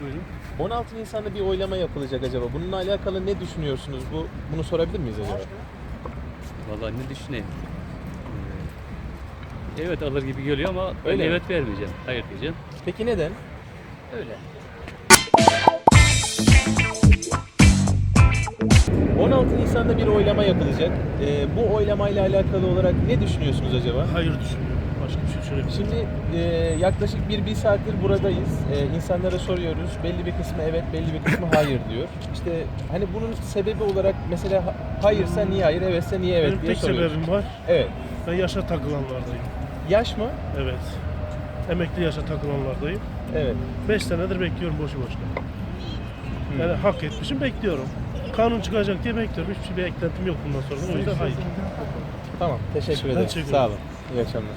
Buyurun. 16 Nisan'da bir oylama yapılacak acaba. Bununla alakalı ne düşünüyorsunuz? Bu bunu sorabilir miyiz acaba? Vallahi ne düşüneyim. Ee, Evet alır gibi geliyor ama ben Öyle mi? evet vermeyeceğim. Hayır diyeceğim. Peki neden? Öyle. 16 Nisan'da bir oylama yapılacak. Ee, bu oylamayla alakalı olarak ne düşünüyorsunuz acaba? Hayır düşünmüyorum. Başka bir şey söylemiyorum. Şimdi e, yaklaşık bir, bir saattir buradayız. E, insanlara soruyoruz. Belli bir kısmı evet, belli bir kısmı hayır diyor. İşte hani bunun sebebi olarak mesela ha- hayırsa niye hayır, evetse niye evet Benim diye tek soruyoruz. sebebim var. Evet. Ben yaşa takılanlardayım. Yaş mı? Evet. Emekli yaşa takılanlardayım. Evet. 5 senedir bekliyorum boşu boşuna. Yani hak etmişim bekliyorum. Kanun çıkacak diye bekliyorum. Hiçbir şey bir eklentim yok bundan sonra. O yüzden hayır. Tamam. Teşekkür ederim. teşekkür Sağ olun. İyi akşamlar.